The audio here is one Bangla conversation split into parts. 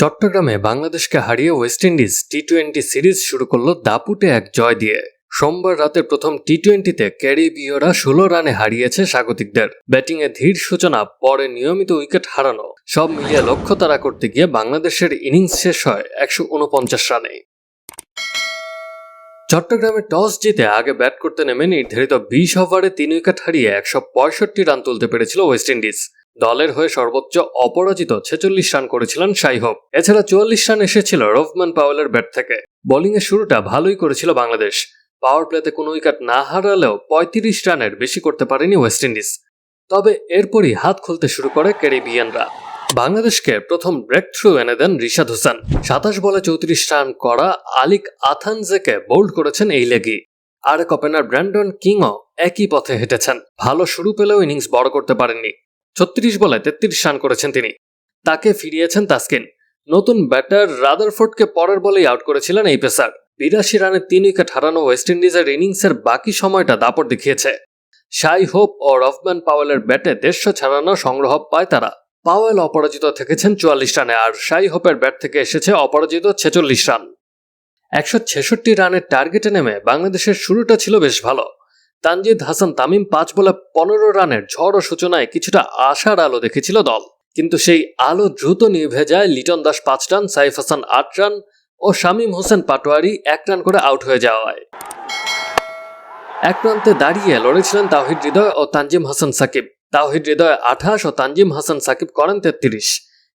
চট্টগ্রামে বাংলাদেশকে হারিয়ে West Indies T twenty series শুরু করল দাপুটে এক জয় দিয়ে। সোমবার রাতের প্রথম টি টোয়েন্টিতে ক্যারিবীয়রা ষোলো রানে হারিয়েছে স্বাগতিকদের। ব্যাটিংয়ে ধীর সূচনা, পরে নিয়মিত উইকেট হারানো। সব মিলিয়ে লক্ষ্য তারা করতে গিয়ে বাংলাদেশের ইনিংস শেষ হয় একশো উনপঞ্চাশ রানে। চট্টগ্রামে টস জিতে আগে ব্যাট করতে নেমে নির্ধারিত বিশ ওভারে তিন উইকেট হারিয়ে একশো পঁয়ষট্টি রান তুলতে পেরেছিল ওয়েস্ট ইন্ডিজ। দলের হয়ে সর্বোচ্চ অপরাজিত ছেচল্লিশ রান করেছিলেন সাইহব। এছাড়া চুয়াল্লিশ রান এসেছিল রফমান পাওয়েলের ব্যাট থেকে। বোলিংয়ের শুরুটা ভালোই করেছিল বাংলাদেশ। পাওয়ার প্লেতে কোনো উইকেট না হারালেও পঁয়ত্রিশ রানের বেশি করতে পারেনি ওয়েস্ট ইন্ডিজ। তবে এরপরই হাত খুলতে শুরু করে ক্যারিবিয়ানরা। বাংলাদেশকে প্রথম ব্রেক থ্রু এনে দেন রিশাদ হোসেন। সাতাশ বলে চৌত্রিশ রান করা আলিক আথানজেকে বোল্ড করেছেন এই লেগি। আরেক ওপেনার ব্র্যান্ডন কিংও একই পথে হেঁটেছেন। ভালো শুরু পেলেও ইনিংস বড় করতে পারেননি। ছত্রিশ বলে তেত্রিশ রান করেছেন তিনি। তাকে ফিরিয়েছেন তাসকিন। নতুন ব্যাটার রাদারফোর্ডকে পরের বলেই আউট করেছিলেন এই পেসার। বিরাশি রানে তিন উইকেট হারানো ওয়েস্ট ইন্ডিজের ইনিংসের বাকি সময়টা দাপট দেখিয়েছে। শাই হোপ ও রফম্যান পাওয়েলের ব্যাটে দেড়শো ছাড়ানো সংগ্রহ পায় তারা। পাওয়েল অপরাজিত থেকেছেন চুয়াল্লিশ রানে আর শাই হোপের ব্যাট থেকে এসেছে অপরাজিত ছেচল্লিশ রান। একশো ছেষট্টি রানের টার্গেটে নেমে বাংলাদেশের শুরুটা ছিল বেশ ভালো। তানজিদ হাসান তামিম পাঁচ বলে পনেরো রানের ঝড় সূচনায় কিছুটা আশার আলো দেখেছিল দল। কিন্তু সেই আলো দ্রুত নিভে যায় লিটন দাস পাঁচ রান, সাইফ হাসান আট রান ও শামীম হোসেন পাটোয়ারি এক রান করে আউট হয়ে যাওয়ায়। এক প্রান্তে দাঁড়িয়ে লড়েছিলেন তাহিদ হৃদয় ও তানজিম হাসান সাকিব। তাওহিদ হৃদয় আঠাশ ও তানজিম হাসান সাকিব করেন তেত্রিশ।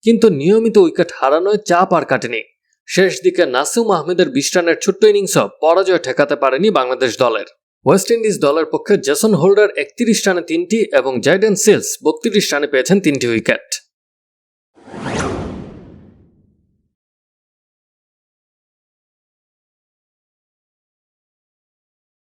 কিন্তু নিয়মিত উইকেট হারানোয় চাপ আর কাটেনি। শেষ দিকে নাসিম আহমেদের বিশ রানের ছোট্ট ইনিংসও পরাজয় ঠেকাতে পারেনি বাংলাদেশ দলের। ওয়েস্ট ইন্ডিজ দলের পক্ষে জেসন হোল্ডার একত্রিশ রানে তিনটি এবং জাইডেন সেলস বত্রিশ রানে পেয়েছেন তিনটি উইকেট।